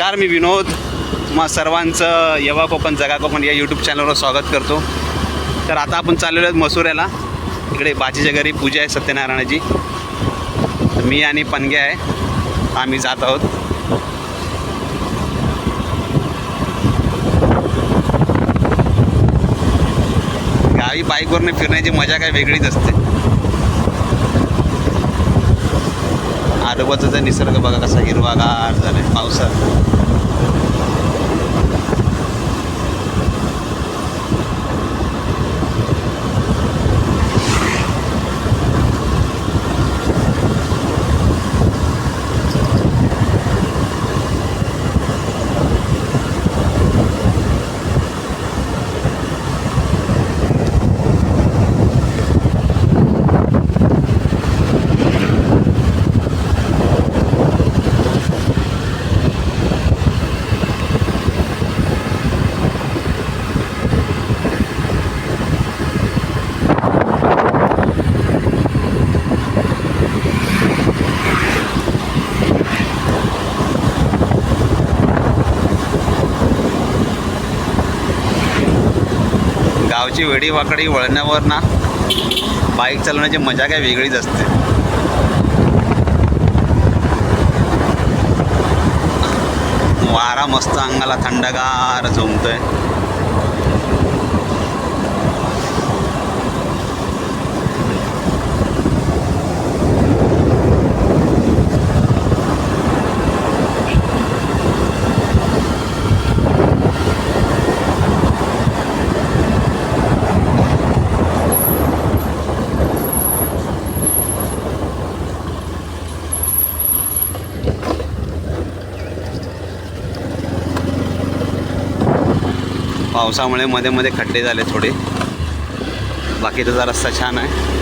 नमस्कार मी विनोद. मग सर्वांचं यवा कोकण जगा कोकण या यूट्यूब चॅनलवर स्वागत करतो. तर आता आपण चाललेलो आहेत मसुऱ्याला इकडे बाजीच्या घरी पूजा आहे सत्यनारायणाची. तर मी आणि पनगे आहे. आम्ही जात आहोत. गावी बाईकवरनं फिरण्याची मजा काय वेगळीच असते. आजोबाचा निसर्ग बघा कसा हिरवागार झालाय पावसात गावची वेडी वाकडी वळण्यावर ना बाईक चालवण्याची मजा काय वेगळीच असते. वारा मस्त अंगाला थंडगार झोमतोय पावसामुळे मध्ये मध्ये खड्डे झाले थोडे. बाकी त्याचा रस्ता छान आहे.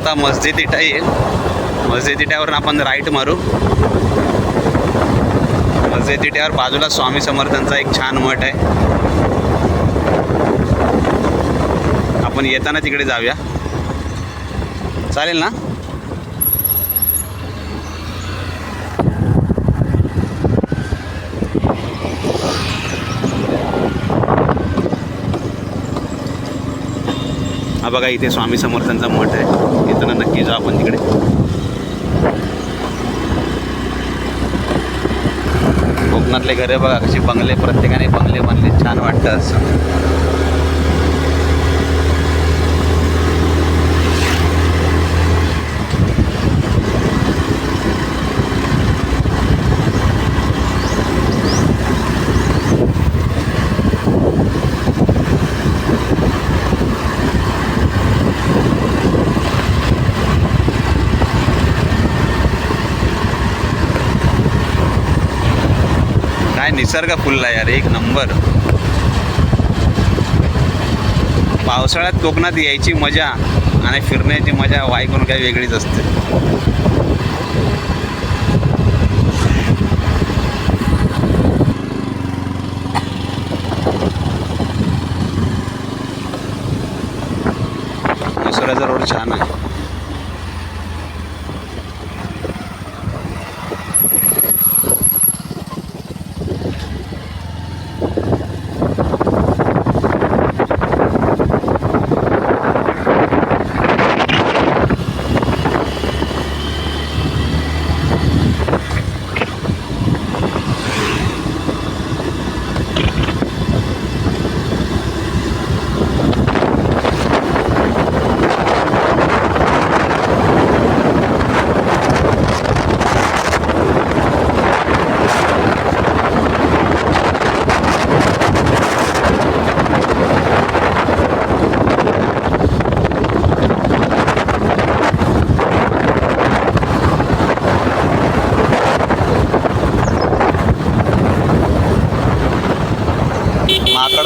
आता मस्जिद इटा येईल. मस्जिद इट्यावरून आपण राईट मारू. मस्जिद इट्यावर बाजूला स्वामी समर्थांचा एक छान मठ आहे. आपण येताना तिकडे जाऊया. चालेल ना? हा बघा इथे स्वामी समर्थांचा मठ आहे. येताना नक्की जाऊ आपण तिकडे. कोकणातले घरे बघा कसे बंगले प्रत्येकाने बंगले बनले. छान वाटतं असं काय निसर्ग फुलला यार एक नंबर. पावसाळ्यात कोकणात यायची मजा आणि फिरण्याची मजा वाईकून काही वेगळीच असते मसुराचा रोड छान आहे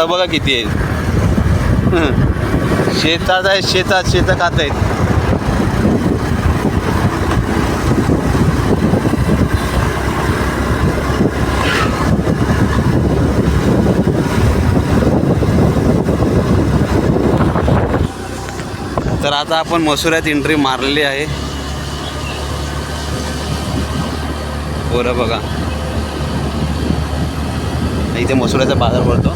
माकडं बघा किती आहेत शेतात आहे शेतात शेतं खात आहेत. तर आता आपण मसुऱ्यात एंट्री मारलेली आहे. बरं बघा. इथे मसुऱ्याचा बाजार भरतो.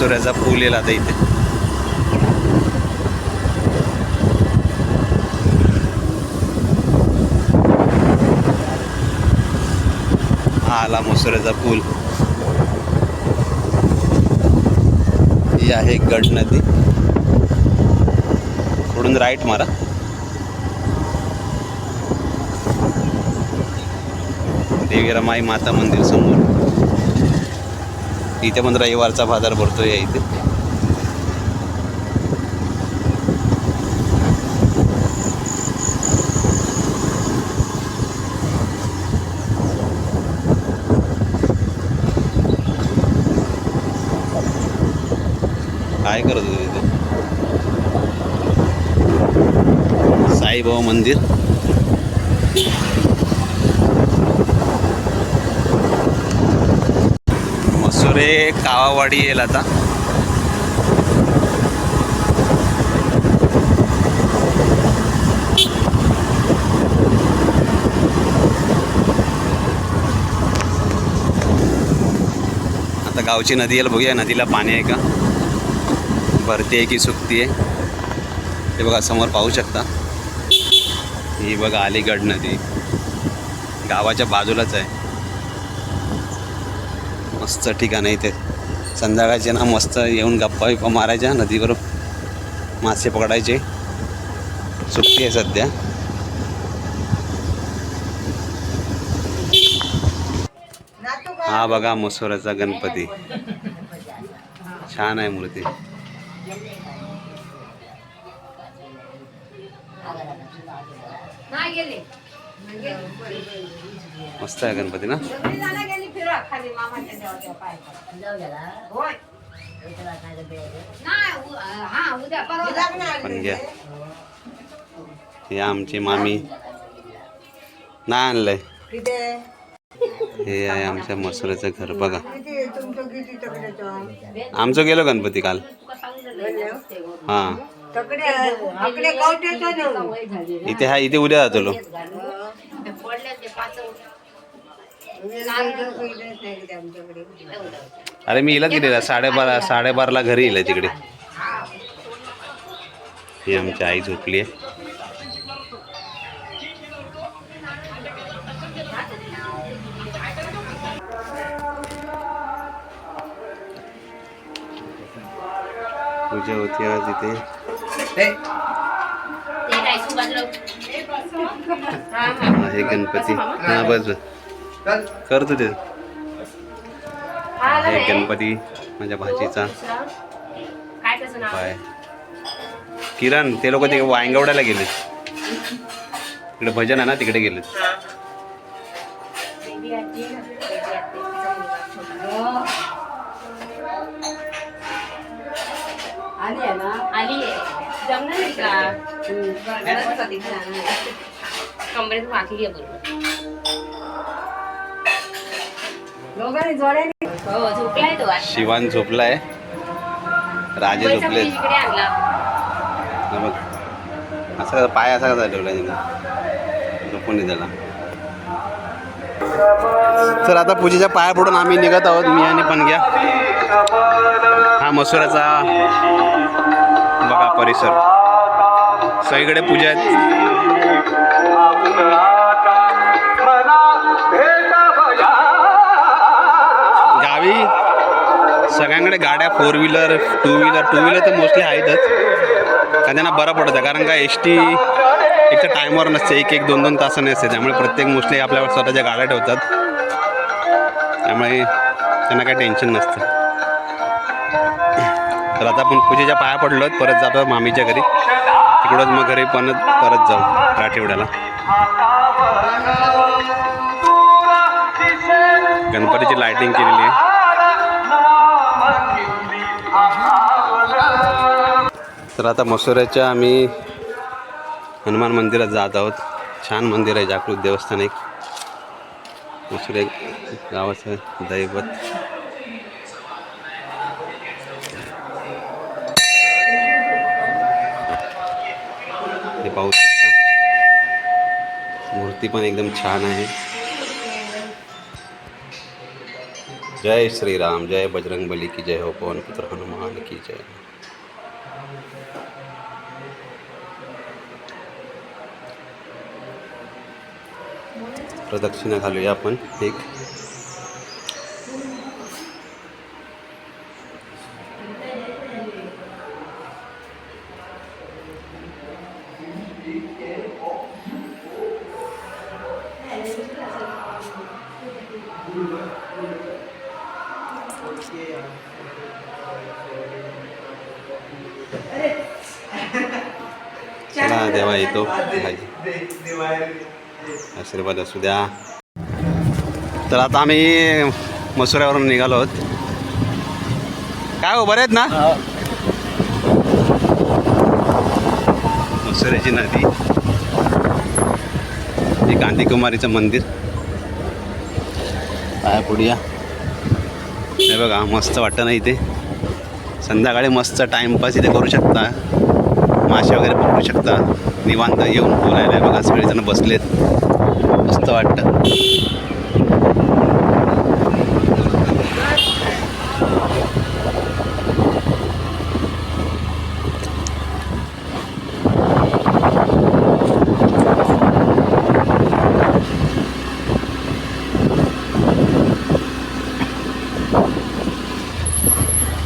सूर्याचा पूल येईल आता इथे. आला मसुऱ्याचा पूल ही आहे गड नदी. पुढून राईट मारा. देवी रमाई माता मंदिर समोर. इथे पण रविवारचा बाजार भरतो या इथे. काय करत होते तिथे साईबाबा मंदिर. पुढे कावावाडी येईल आता. आता गावची नदी येईल बघूया नदीला पाणी आहे का? भरती आहे की सुकती आहे. ते बघा समोर पाहू शकता. ही बघा अलीगड नदी. गावाच्या बाजूलाच आहे. मस्त ठिकाण आहे इथे. संध्याकाळचे ना मस्त येऊन गप्पा बिप्पा मारायच्या नदीवर मासे पकडायचे. सुट्टी आहे सध्या. हा बघा मसुराचा गणपती. छान आहे मूर्ती. मस्त आहे गणपती ना? खाली मामाच्या देवाच्या पायाला होय. नाही उ- हा उद्या परवा पण घ्या. हे आमची मामी. नाही आणलंय. हे आहे आमच्या मसुराचं घर बघा. आमचं गेलो गणपती काल. हां. इथे हा इथे उद्या जातो लो. पडले ते पाच अरे मी हिला दिलेला साडेबारा साडेबाराला घरी येईल तिकडे. ही आमची आई झोपली आहे. पूजा होती आज इथे. ते काय सुबाजलं हा हे गणपती. हा बस बस. करतो ते. हे गणपती माझ्या भाजीचा काय त्याचं नाव? पाय किरण ते लोक ते वायंगवड्याला गेले. इकडे भजन आहे ना तिकडे गेलेत. बेबी आजी ना? बेबी दोघांनी जोड्याने हो झोपलाय तो आज शिवान झोपलाय. राजे मुंबईचा झोपलेत. मुली इकडे आणला. हा बघ. असा कसा पाय असा कसा ठेवला तिने झोपून नाही त्याला. तर आता पूजेच्या पाया पडून आम्ही निघत आहोत. मी आणि पणग्या. हा मसुराचा बघा परिसर. सगळीकडे पूजा आहेत. सगळ्यांकडे गाड्या four wheeler two wheeler two wheeler तर मोस्टली आहेतच. कारण त्यांना बरं पडतं. कारण का एस टी एक तर टायमवर नसते. एक एक दोन दोन तासाने असते त्यामुळे प्रत्येक मोस्टली आपल्या स्वतःच्या गाड्या ठेवतात. त्यामुळे त्यांना काही टेन्शन नसतं. तर आता आपण पूजेच्या पाया पडलो परत जातो मामीच्या घरी. तिकडंच मग घरी पण परत जाऊ. राठेवड्याला. गणपतीची लायटिंग केलेली आहे. तर आता मसुऱ्याच्या आम्ही हनुमान मंदिरात जात आहोत. छान मंदिर आहे जागृत देवस्थान एक. मसुरे गावाचं दैवत. हे पाहू शकता. मूर्ती पण एकदम छान आहे. जय श्रीराम जय बजरंग बली की जय हो पवन पुत्र हनुमान की जय. प्रदक्षिणा घालूया आपण एक. चला देवा येतो. आशीर्वाद असू द्या. तर आता आम्ही मसुऱ्यावरून निघालो आहोत. काय हो बरे आहेत ना? मसुऱ्याची नदी. हे गांधीकुमारीचं मंदिर. पाया पुढया हे बघा मस्त वाटतं ना इथे. संध्याकाळी मस्त टाईमपास इथे करू शकता. मासे वगैरे पकडू शकता. निवांत येऊन बोलायला आहे. बघा सगळेजण बसलेत. मस्त वाटतं.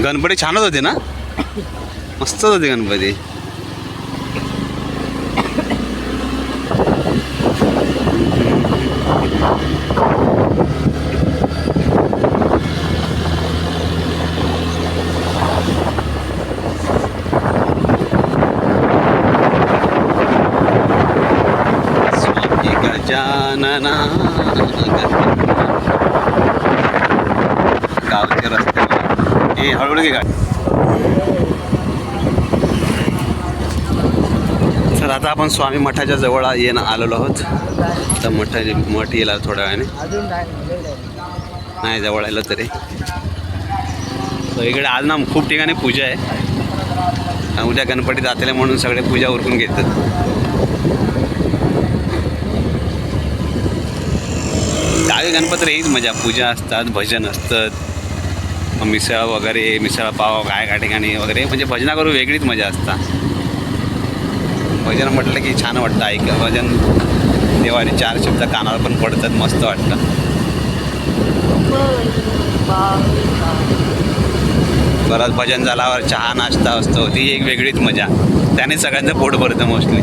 गणपती छानच होते ना? मस्तच होते गणपती. गजानना गावचे रस्ते हे हळूहळू घे गाडी तर आता आपण स्वामी मठाच्या जवळ येणं आलेलो आहोत. तर मठाची मठ येईल थोड्या वेळाने नाही जवळ आलं तरी. तर इकडे आज ना खूप ठिकाणी पूजा आहे. उद्या गणपती जातेले म्हणून सगळे पूजा उरकून घेतात. गावी गणपती हीच मजा पूजा असतात भजन असतात. मिसळ वगैरे मिसळ पाव काय काय ठिकाणी वगैरे म्हणजे भजना करू वेगळीच मजा असतात भजन म्हटलं की छान वाटतं ऐक भजन देवाने चार शब्द कानावर पण पडतात मस्त वाटतं. परत भजन झाल्यावर चहा नाश्ता असतो ती एक वेगळीच मजा. त्याने सगळ्यांचं पोट भरतं मोस्टली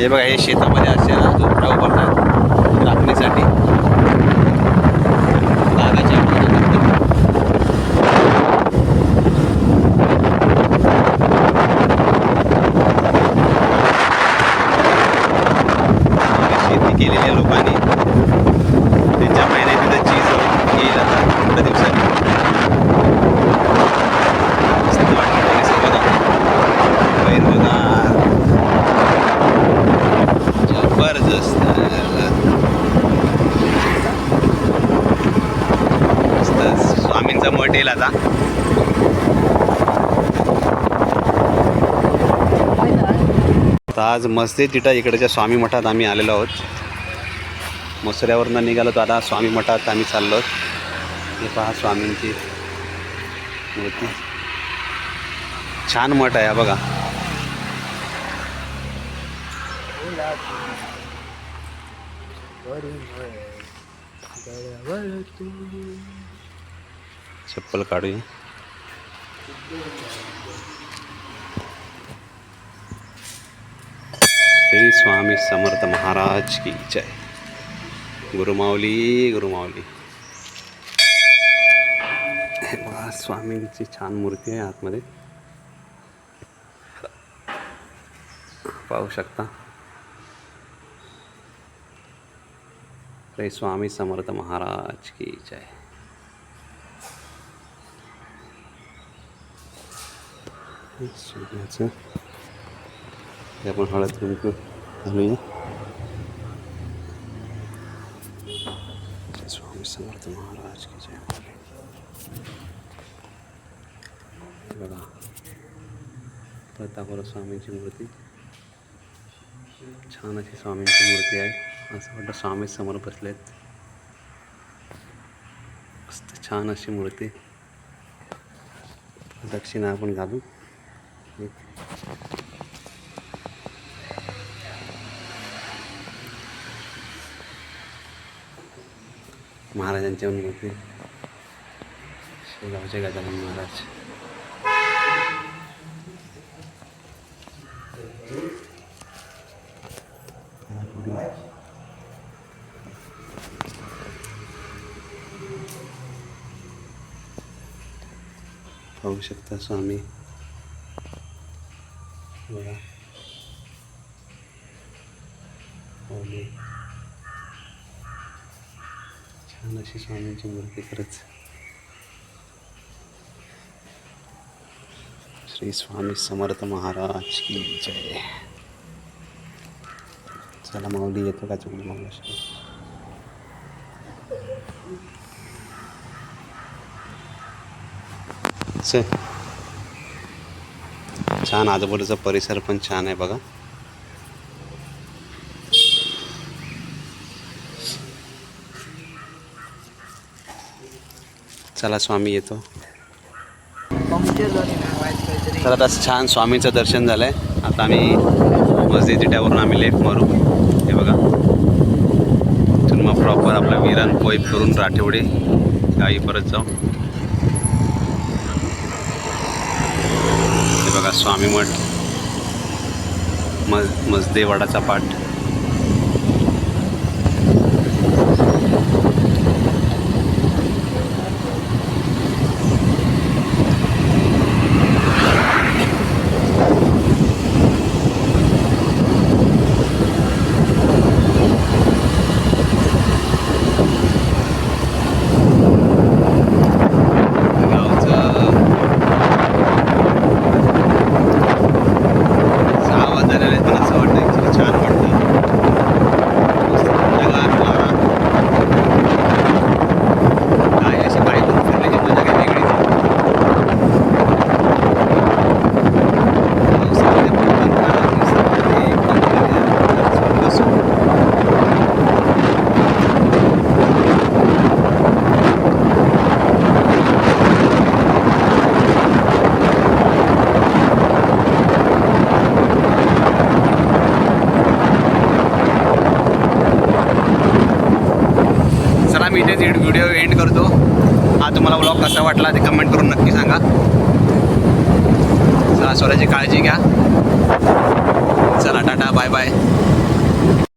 हे बघा हे शेतामध्ये असे ना झोपडा उभारतात राखणीसाठी नागाची आठवण करतात. शेती केलेल्या लोकांनी त्यांच्या महिन्यात तिथं चीज येईल आता थोड्या दिवसांनी मस्त वाटतं परिसर बघा हिरवंगार. जबरदस्त मस्त स्वामींचा मठ येईल आता तर आज मस्जिद तिथं इकडच्या स्वामी मठात आम्ही आलेलो आहोत. मसुऱ्यावरनं निघालो तर आता स्वामी मठात आम्ही चाललो हे पहा स्वामींची मूर्ती. छान मठ आहे हा बघा. चप्पल काढूया. श्री स्वामी समर्थ महाराज की जय। गुरुमाऊली गुरुमाऊली बघा स्वामींची छान मूर्ती आहे आतमध्ये। पाहू शकता। श्री स्वामी समर्थ महाराज की जय। सूर्याचं ते आपण हळद कुंकू घालूया. स्वामी समर्थ महाराज की जय. बघा. प्रतापराव स्वामींची मूर्ती. छान अशी स्वामींची मूर्ती आहे. असं वाटतं स्वामी समोर बसलेत. मस्त छान अशी मूर्ती. दक्षिणा आपण घालू. एक. महाराजांच्या मूर्ती शेगावचे गजानन महाराज. पाहू शकता स्वामी. बघा माऊली. छान अशी स्वामींची मूर्ती खरंच. श्री स्वामी समर्थ महाराज की जय. चला माऊली येतो का चुकली माऊली? छान आजूबाजूचा परिसर पण छान आहे बघा. चला स्वामी येतो. तर आता छान स्वामींचं दर्शन झालं आहे आता आम्ही मस्जिद तिट्यावरून आम्ही लेफ्ट मारू. हे बघा. तिथून मग प्रॉपर आपला विरान कोईप करून राठेवडे. गाई परत जाऊ. हे बघा स्वामी मठ. मज मजदेवाडाचा पाठ गावचं सहा वाजलेले आहेत, पण असं वाटतं actually छान वाटतं मस्त थंडगार वारा. काय अशी बाईकवर फिरण्याची मजा काही वेगळीच आहे. पावसामध्ये पण थंडगार दिसतं. एकदम भारी आहे. स्वर्ग सुख. चला मी इथेच व्हिडिओ एंड करतो हा तुम्हाला ब्लॉग कसा वाटला ते कमेंट करून नक्की सांगा. चला स्वराची काळजी घ्या.